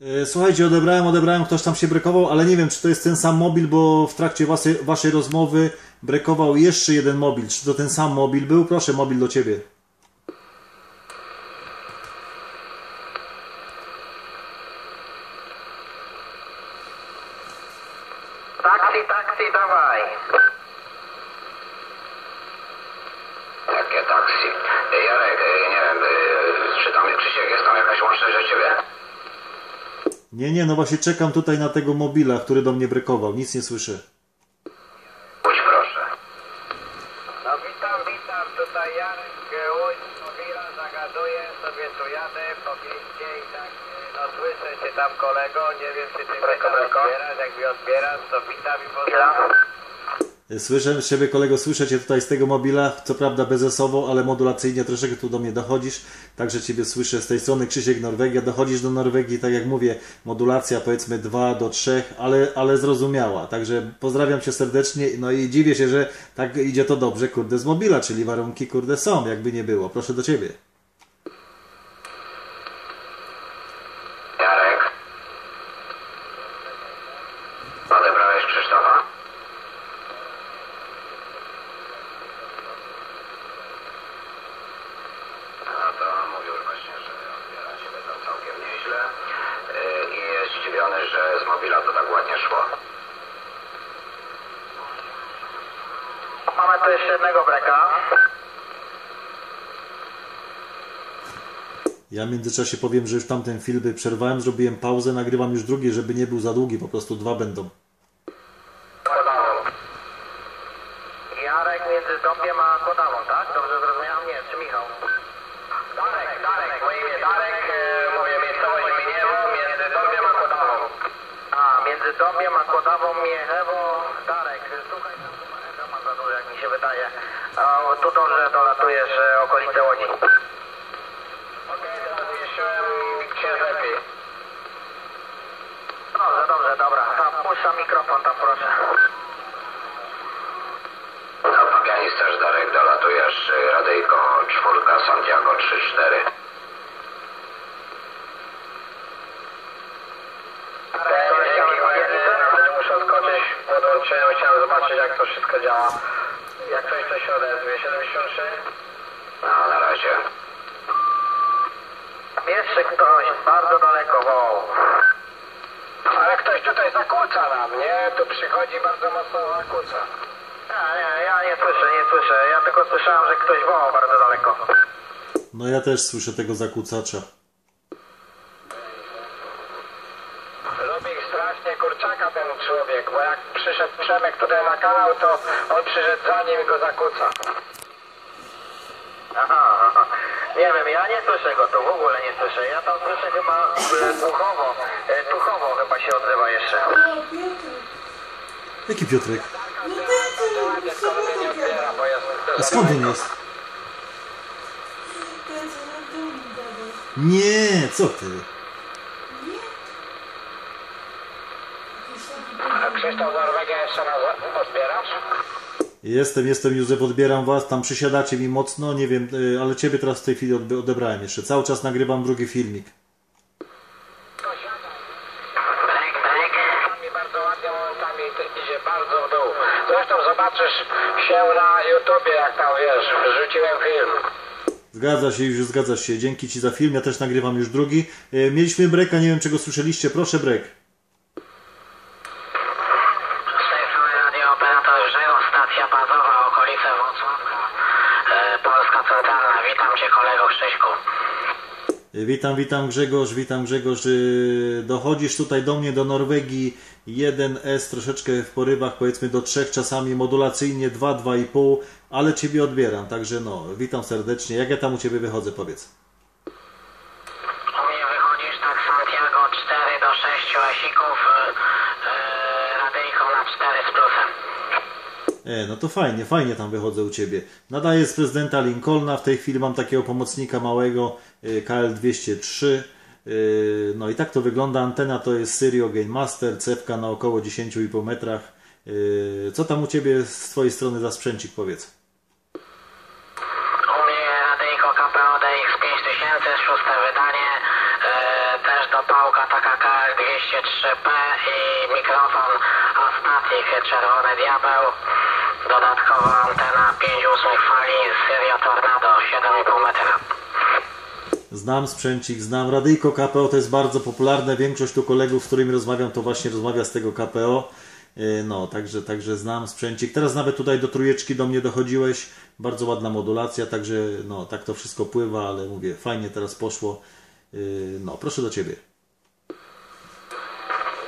E, Słuchajcie, odebrałem, odebrałem, ktoś tam się brekował, ale nie wiem, czy to jest ten sam mobil, bo w trakcie waszej, waszej rozmowy brekował jeszcze jeden mobil. Czy to ten sam mobil był? Proszę, mobil do ciebie. Taksi, taksi, dawaj. Jakie taksi? Jarek, y, nie wiem, y, czy tam Krzysiek jest tam jakaś łączność do ciebie? Właśnie czekam tutaj na tego mobila, który do mnie brekował. Nic nie słyszę. Pójdź proszę. No witam, witam, tutaj Jarek Gełuś, mobila, zagaduję, sobie tu jadę po mieście i tak, e, no słyszę cię tam kolego, nie wiem czy ty mnie tam odbierasz, jak mnie odbierasz, to witam i pozdrawiam. Słyszę siebie, kolego, słyszę cię tutaj z tego mobila, co prawda bezesowo, ale modulacyjnie troszeczkę tu do mnie dochodzisz, także ciebie słyszę z tej strony. Krzysiek Norwegia, dochodzisz do Norwegii, tak jak mówię, modulacja powiedzmy 2 do 3, ale, ale zrozumiała, także pozdrawiam cię serdecznie, no i dziwię się, że tak idzie to dobrze, kurde, z mobila, czyli warunki, kurde, są, jakby nie było, proszę do ciebie. Jarek? Odebrałeś Krzysztofa? No to mówił właśnie, że odbiera ciebie tam całkiem nieźle y, i jest zdziwiony, że z mobila to tak ładnie szło. Mamy tu jeszcze jednego breka. Ja w międzyczasie powiem, że już tamten film przerwałem, zrobiłem pauzę, nagrywam już drugi, żeby nie był za długi, po prostu dwa będą. Jarek między Dąbiem a Kodawą, tak? Dobrze zrozumiałem? Nie, czy Michał? Darek, Darek, moje imię Darek, e, mówię miejscowość Miniewo, między Dąbiem a Kodawą. A, między Dąbiem a Kodawą Miechewo, Darek, słuchaj, tam chyba echa ma za dużo, jak mi się wydaje. A, dobrze dolatujesz okolice Łodzi. Okej, dolatujesz gdzie jest lepiej. Dobrze, dobrze, dobra. Tam, puszczam mikrofon tam, proszę. No, Papianis też Darek, dolatujesz y, Radyjko, czwórka, Santiago 3-4. Muszę odskoczyć, podłączyłem, chciałem zobaczyć jak to wszystko działa. Jak ktoś to się odezwie, 73? No, na razie. Jeszcze ktoś, bardzo daleko, wow. Ale ktoś tutaj zakłóca nam, nie? Tu przychodzi bardzo mocno zakłóca. Nie, ja nie słyszę, nie słyszę. Ja tylko słyszałem, że ktoś wołał bardzo daleko. No ja też słyszę tego zakłócacza. Lubi strasznie kurczaka ten człowiek, bo jak przyszedł Przemek tutaj na kanał, to on przyszedł za nim i go zakłóca. Aha, aha. Nie wiem, ja nie słyszę go tu, w ogóle nie słyszę. Ja tam słyszę chyba duchowo, e, duchowo chyba się odzywa jeszcze. Jaki Piotrek? A skąd on jest? Nie, co ty? A Krzysztof Norwegia jeszcze nas odbierasz? Jestem, jestem Józef, odbieram was, tam przysiadacie mi mocno, nie wiem, y, ale ciebie teraz w tej chwili odebrałem jeszcze. Cały czas nagrywam drugi filmik. Się. Zgadza się, już zgadza się. Dzięki ci za film, ja też nagrywam już drugi. Y, Mieliśmy breka, nie wiem czego słyszeliście, proszę brek. Z tej strony radiooperator Grzegorz, stacja bazowa, okolice Wrocławka, e, Polska Centralna. Witam Cię kolego Krzyśku. Y, Witam, witam Grzegorz, witam Grzegorz. Y, Dochodzisz tutaj do mnie, do Norwegii 1S, troszeczkę w porywach, powiedzmy do 3 czasami, modulacyjnie 2, 2,5, ale Ciebie odbieram, także no, witam serdecznie. Jak ja tam u Ciebie wychodzę, powiedz. U mnie wychodzisz tak Santiago 4 do 6 osików, e, e, radyjko na 4 z plusem. E, no to fajnie, fajnie tam wychodzę u Ciebie. Nadaję z prezydenta Lincolna, w tej chwili mam takiego pomocnika małego, y, KL203. Y, No i tak to wygląda. Antena to jest Syrio Game Master, cewka na około 10,5 metrach. Y, Co tam u Ciebie z Twojej strony za sprzęcik, powiedz? U mnie radyjko KPO DX 5000, szóste wydanie, e, też do pałka taka KL203P i mikrofon Astatic Czerwony Diabeł. Dodatkowo antena 5 ósmych fali Syria Tornado 7,5 metra. Znam sprzęcik, znam radyjko KPO, to jest bardzo popularne. Większość tu kolegów, z którymi rozmawiam, to właśnie rozmawia z tego KPO. Yy, No, także, także znam sprzęcik. Teraz nawet tutaj do trójeczki do mnie dochodziłeś. Bardzo ładna modulacja, także no, tak to wszystko pływa, ale mówię, fajnie teraz poszło. Yy, No, proszę do Ciebie.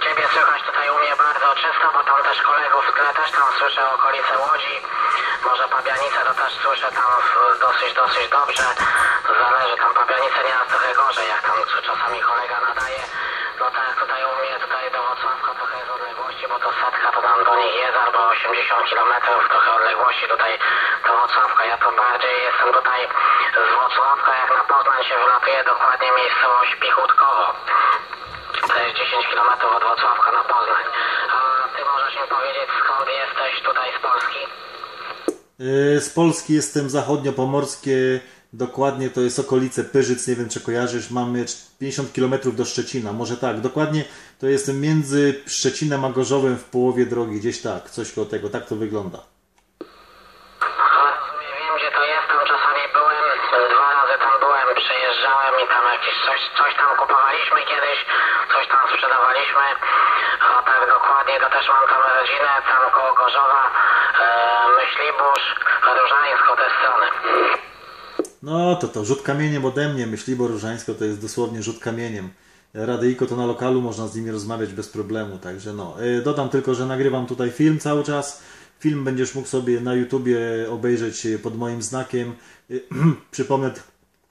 Ciebie słychać tutaj u mnie bardzo czysto, bo tam też kolegów tle też tam słyszę Łodzi. Może Pabianice to też słyszę tam dosyć, dosyć dobrze. Zależy, tam Pabianice nieraz trochę gorzej, jak tam czasami kolega nadaje. No tak, tutaj u mnie, tutaj do Wrocławka trochę jest odległości, bo to setka to tam do nich jest, albo 80 km trochę odległości tutaj do Wrocławka. Ja to bardziej jestem tutaj z Wrocławka, jak na Poznań się wylatuje dokładnie miejscowość Pichutkowo. To jest 10 km od Wrocławka na Poznań. A ty możesz mi powiedzieć skąd jesteś tutaj z Polski? Yy, Z Polski jestem zachodnio-pomorskie, dokładnie to jest okolice Pyrzyc, nie wiem czy kojarzysz, mamy 50 km do Szczecina, może tak, dokładnie to jestem między Szczecinem a Gorzowem w połowie drogi, gdzieś tak, coś koło tego, tak to wygląda. Ale wiem gdzie to jest, tam czasami byłem, dwa razy tam byłem, tam jakieś coś, coś tam kupowaliśmy kiedyś, coś tam sprzedawaliśmy. A tak dokładnie to też mam tam rodzinę, tam koło Gorzowa, e, Myślibórz, Różańsko, te strony. No to to, rzut kamieniem ode mnie, Myślibo Różańsko to jest dosłownie rzut kamieniem. Radyjko to na lokalu można z nimi rozmawiać bez problemu, także no. Yy, Dodam tylko, że nagrywam tutaj film cały czas. Film będziesz mógł sobie na YouTubie obejrzeć pod moim znakiem. Yy, Przypomnę,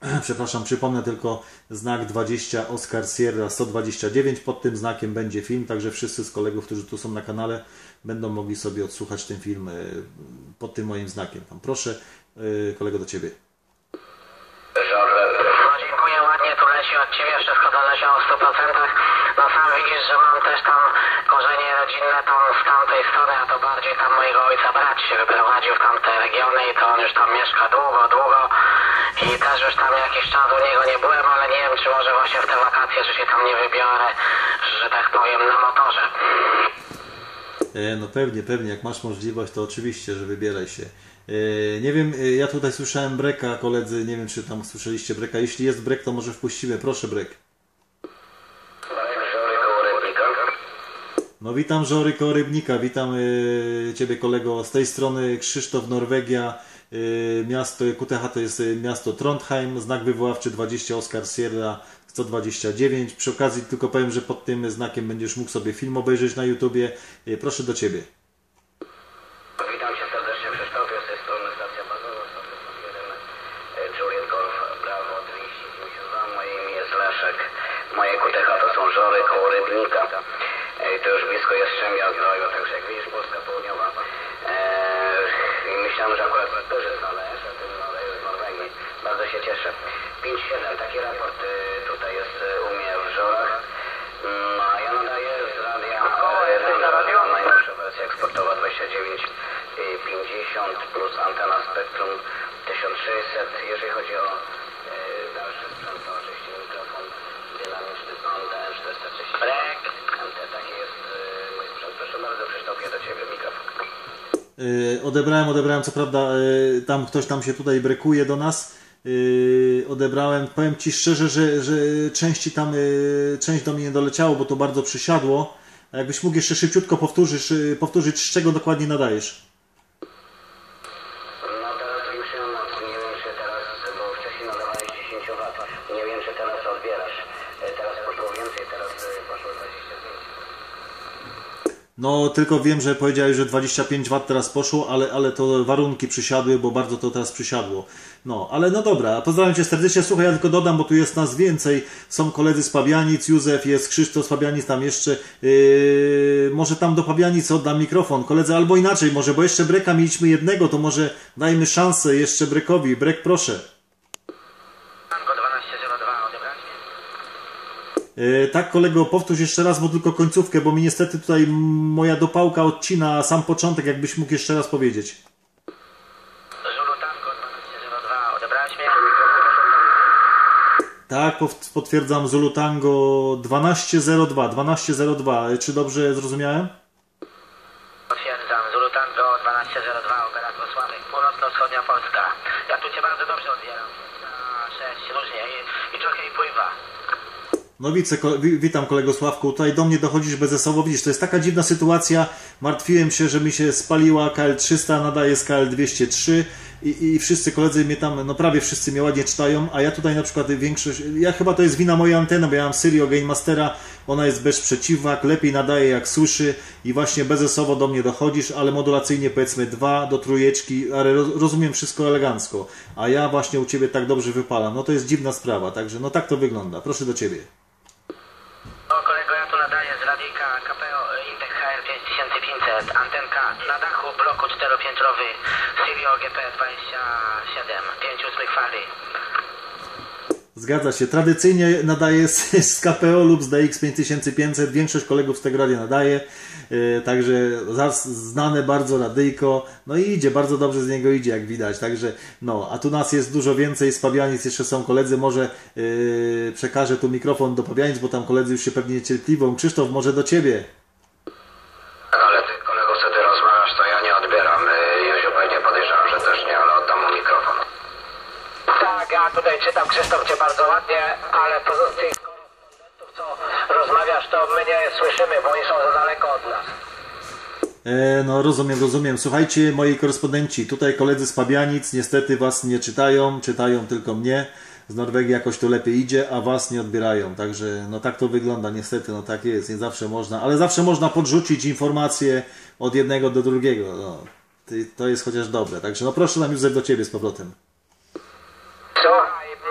przepraszam, przypomnę tylko znak 20 Oscar Sierra 129. Pod tym znakiem będzie film, także wszyscy z kolegów, którzy tu są na kanale, będą mogli sobie odsłuchać ten film yy, pod tym moim znakiem. Tam proszę, yy, kolego do ciebie. No dziękuję, ładnie tu leci od Ciebie, wszystko to leciało w 100%. No sam widzisz, że mam też tam korzenie rodzinne z tamtej strony, a to bardziej tam mojego ojca się wyprowadził w tamte regiony i to on już tam mieszka długo, długo. I też już tam jakiś czas u niego nie byłem, ale nie wiem, czy może właśnie w te wakacje, że się tam nie wybiorę, że tak powiem, na motorze. E, No pewnie, pewnie, jak masz możliwość, to oczywiście, że wybieraj się. E, Nie wiem, e, ja tutaj słyszałem breka, koledzy, nie wiem czy tam słyszeliście breka. Jeśli jest brek, to może wpuścimy, proszę brek. No witam Żory koło Rybnika, witam Ciebie kolego z tej strony Krzysztof Norwegia, miasto QTH to jest e, miasto Trondheim, znak wywoławczy 20 Oscar Sierra 129. Przy okazji tylko powiem, że pod tym znakiem będziesz mógł sobie film obejrzeć na YouTubie. E, Proszę do Ciebie. Witam Cię serdecznie Krzysztofie, z tej strony stacja bazowa, stacja 101, Juliet Golf, Bravo 292, moje imię jest moje to są Żory to już blisko Jastrzębia Zdroju, także jak widzisz Polska Południowa. Myślałem, że akurat a Ty nalejesz z Norwegii, bardzo się cieszę. 5-7, taki raport y, tutaj jest y, u mnie w Żorach. Mm, A ja nadaję z radia e, najnowsza wersja eksportowa 29 y, 50 plus antena Spektrum 1600. Jeżeli chodzi o e, dalszy sprzęt, to oczywiście mikrofon dynamiczny Panda M430. Brek. MT, taki jest e, mój sprzęt. Proszę bardzo Krzysztofie, do Ciebie mikrofon. Yy, odebrałem, odebrałem, co prawda yy, tam ktoś tam się tutaj brekuje do nas. Yy, odebrałem, powiem Ci szczerze, że, że części tam, część do mnie nie doleciało, bo to bardzo przysiadło. A jakbyś mógł jeszcze szybciutko powtórzyć, powtórzyć z czego dokładnie nadajesz? No teraz zwiększyłem moc. Nie wiem czy teraz, bo wcześniej nadawałeś 10 W. Nie wiem czy teraz odbierasz. Teraz poszło więcej, teraz poszło 25. No, tylko wiem, że powiedziałeś, że 25 W teraz poszło, ale, ale to warunki przysiadły, bo bardzo to teraz przysiadło. No, ale no dobra, pozdrawiam Cię serdecznie. Słuchaj, ja tylko dodam, bo tu jest nas więcej. Są koledzy z Pabianic, Józef, jest Krzysztof z Pabianic, tam jeszcze. Yy, może tam do Pabianic oddam mikrofon. Koledzy, albo inaczej, może, bo jeszcze Breka mieliśmy jednego, to może dajmy szansę jeszcze Brekowi. Brek, proszę. Tango 1202, odebrać tak, kolego, powtórz jeszcze raz, bo tylko końcówkę, bo mi niestety tutaj moja dopałka odcina sam początek, jakbyś mógł jeszcze raz powiedzieć. Żulu Tango 1202, odebrać mnie? Tak, potwierdzam Zulu Tango 1202, 1202. Czy dobrze zrozumiałem? Potwierdzam, Zulu Tango 1202, operator Sławek, północno-wschodnia Polska. Ja tu cię bardzo dobrze odbieram. A, cześć, różnie i, i trochę i pływa. No wice, witam kolego Sławku, tutaj do mnie dochodzisz bezesowo, widzisz, to jest taka dziwna sytuacja, martwiłem się, że mi się spaliła KL300, nadaje z KL203 i, i wszyscy koledzy mnie tam, no prawie wszyscy mnie ładnie czytają, a ja tutaj na przykład większość, ja chyba to jest wina mojej anteny, bo ja mam Syrio Game Mastera, ona jest bez przeciwwag, lepiej nadaje jak słyszy i właśnie bezesowo do mnie dochodzisz, ale modulacyjnie powiedzmy dwa do trójeczki, ale roz, rozumiem wszystko elegancko, a ja właśnie u Ciebie tak dobrze wypalam, no to jest dziwna sprawa, także no tak to wygląda, proszę do Ciebie. Ja tu nadaję z radyjka KPO Intec HR 5500, antenka na dachu bloku czteropiętrowy Sirio GP 27, 5 ósmych fali. Zgadza się. Tradycyjnie nadaje z, KPO lub z DX5500. Większość kolegów z tego radia nadaje. Yy, także znane bardzo radyjko. No i idzie, bardzo dobrze z niego idzie, jak widać. Także, no, a tu nas jest dużo więcej. Z Pabianic jeszcze są koledzy. Może yy, przekażę tu mikrofon do Pabianic, bo tam koledzy już się pewnie niecierpliwią. Krzysztof, może do Ciebie. Ale ty kolego, co ty rozmawiasz, to ja nie odbieram. Józiu pewnie podejrzewam, że też nie, ale oddam mu mikrofon. Tak, ja tutaj czytam Krzysztof cię bardzo ładnie, ale pozostałych korespondentów, co rozmawiasz, to my nie słyszymy, bo oni są za daleko od nas. E, no rozumiem, rozumiem. Słuchajcie, moi korespondenci, tutaj koledzy z Pabianic niestety was nie czytają, czytają tylko mnie. Z Norwegii jakoś to lepiej idzie, a was nie odbierają. Także no tak to wygląda, niestety, no tak jest, nie zawsze można, ale zawsze można podrzucić informacje od jednego do drugiego. No, to jest chociaż dobre. Także no proszę nam Józef do ciebie z powrotem. Co?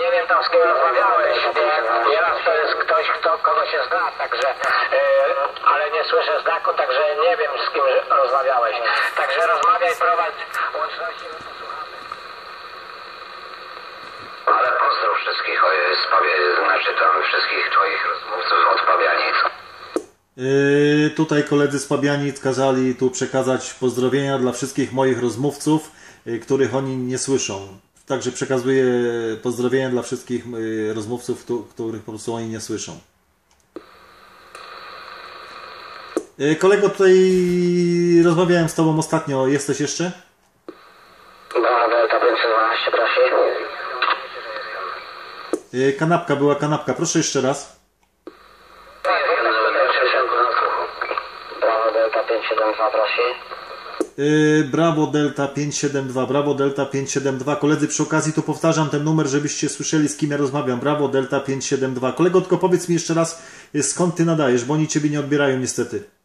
Nie wiem tam z kim rozmawiałeś. Nie, nieraz to jest ktoś, kto kogo się zna, także, e, ale nie słyszę znaku, także nie wiem z kim rozmawiałeś. Także rozmawiaj, prowadź łączności. no. Ale pozdrów wszystkich, znaczy tam wszystkich twoich rozmówców od Pabianic. Yy, tutaj koledzy z Pabianic kazali tu przekazać pozdrowienia dla wszystkich moich rozmówców, yy, których oni nie słyszą. Także przekazuję pozdrowienia dla wszystkich yy, rozmówców, któ- których po prostu oni nie słyszą. Yy, kolego, tutaj rozmawiałem z Tobą ostatnio. Jesteś jeszcze? Brawo, Delta 512, proszę. Yy, kanapka była kanapka. Proszę jeszcze raz. Brawo, Delta 572, proszę. Yy, Brawo Delta 572, Brawo Delta 572. Koledzy, przy okazji tu powtarzam ten numer, żebyście słyszeli z kim ja rozmawiam. Brawo Delta 572. Kolego, tylko powiedz mi jeszcze raz, skąd ty nadajesz, bo oni ciebie nie odbierają niestety.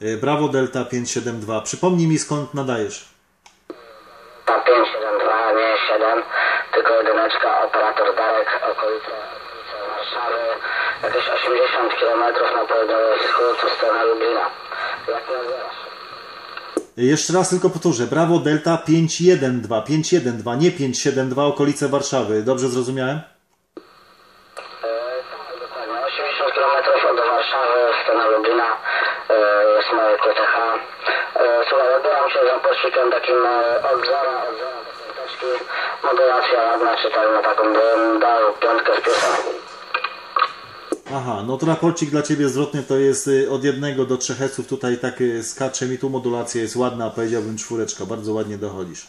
Yy, Brawo Delta 572. Przypomnij mi skąd nadajesz. Tam 572, nie 7, tylko jedyneczka, operator Darek, okolice, okolice Warszawy, jakieś 80 km na południowy wschód, strona Lublina. Jak? Yy, Jeszcze raz tylko powtórzę. Brawo Delta 512, 512, nie 572, okolice Warszawy. Dobrze zrozumiałem? E, tak, dokładnie, 80 km od Warszawy, strona Lublina, e, jest moje słuchaj, odbieram się za pościgiem takim e, od zera, od zera do piąteczki, modulacja ładna, czytelna, taką bym dał piątkę z. Aha, no to raporcik dla Ciebie zwrotny to jest y, od jednego do trzech heców. Tutaj tak y, skacze mi tu modulacja jest ładna, powiedziałbym czwóreczka, bardzo ładnie dochodzisz.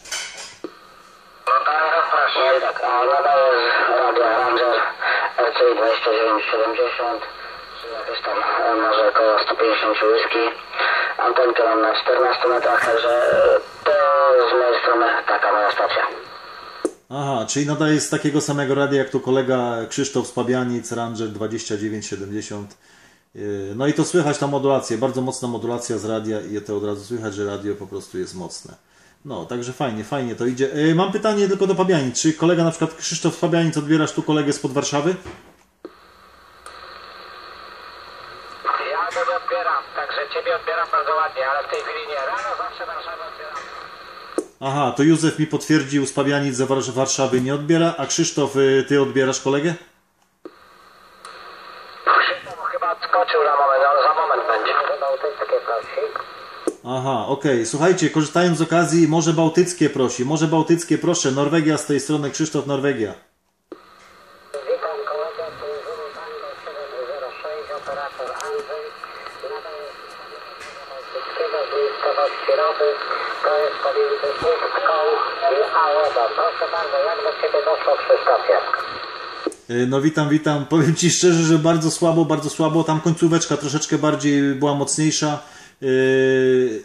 No i tak, a nadaję z Radia Ranger LCI 2970, czyli jakieś tam e, może około 150 whisky. Antenkę mam na 14 metrach, także e, to z mojej strony taka moja stacja. Aha, czyli nadaje z takiego samego radia jak tu kolega Krzysztof z Pabianic, Ranger 2970. Y, No i to słychać ta modulację, bardzo mocna modulacja z radia i to od razu słychać, że radio po prostu jest mocne. No, także fajnie, fajnie to idzie. Y, Mam pytanie tylko do Pabianic. Czy kolega na przykład Krzysztof z Pabianic odbierasz tu kolegę spod Warszawy? Nie odbieram, także ciebie odbieram bardzo ładnie, ale w tej chwili nie. Rano zawsze Warszawę odbieram. Aha, to Józef mi potwierdził z Pabianic, że War- Warszawy nie odbiera, a Krzysztof, y, ty odbierasz kolegę? Krzysztof chyba odskoczył na moment, on za moment będzie. Aha, okej. Słuchajcie, korzystając z okazji, Morze Bałtyckie prosi. Morze Bałtyckie proszę. Norwegia z tej strony, Krzysztof Norwegia. Witam kolegę, służymy Tango 706, operator Andrzej. Nadaję Bałtyckiego z miejscowości Rowy. To jest pomiędzy Ustką i Ałebą. Proszę bardzo, jak do Ciebie doszło Krzysztofie? Y, No witam, witam. Powiem Ci szczerze, że bardzo słabo, bardzo słabo. Tam końcóweczka troszeczkę bardziej była mocniejsza. Yy,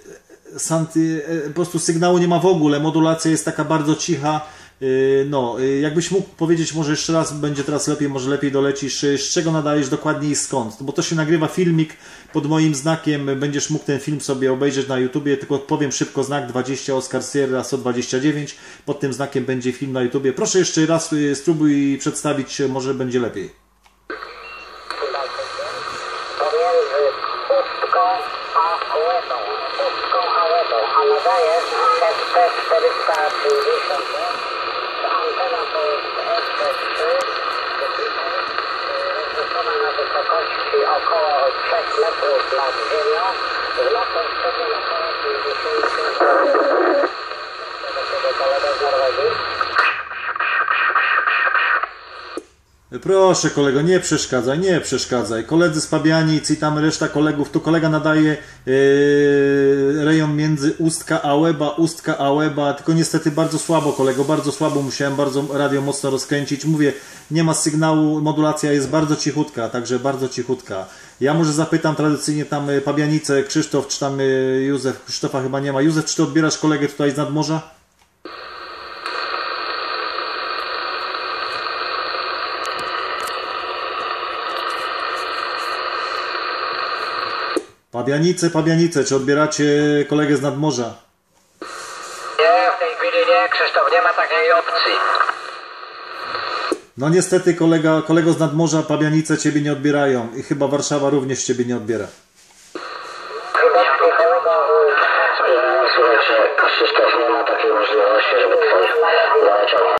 Santy, e, po prostu sygnału nie ma w ogóle. Modulacja jest taka bardzo cicha. Yy, No, yy, jakbyś mógł powiedzieć może jeszcze raz, będzie teraz lepiej, może lepiej dolecisz, yy, z czego nadajesz dokładnie i skąd? Bo to się nagrywa filmik pod moim znakiem, będziesz mógł ten film sobie obejrzeć na YouTubie, tylko powiem szybko znak 20 Oscar Sierra 129, pod tym znakiem będzie film na YouTubie. Proszę jeszcze raz spróbuj przedstawić może będzie lepiej. Thank you. Proszę kolego, nie przeszkadzaj, nie przeszkadzaj. Koledzy z Pabianic i tam reszta kolegów, tu kolega nadaje yy, rejon między Ustka a Łeba, Ustka a Łeba, tylko niestety bardzo słabo kolego, bardzo słabo, musiałem bardzo radio mocno rozkręcić. Mówię, nie ma sygnału, modulacja jest bardzo cichutka, także bardzo cichutka. Ja może zapytam tradycyjnie tam y, Pabianice, Krzysztof, czy tam y, Józef, Krzysztofa chyba nie ma. Józef, czy ty odbierasz kolegę tutaj z nadmorza? Pabianice, Pabianice, czy odbieracie kolegę z nadmorza? Nie, w tej chwili nie, Krzysztof, nie ma takiej opcji. No niestety kolega, kolego z nadmorza Pabianice ciebie nie odbierają i chyba Warszawa również ciebie nie odbiera. Chyba psychologa Słuchajcie, Krzysztof nie ma takiej możliwości, żeby.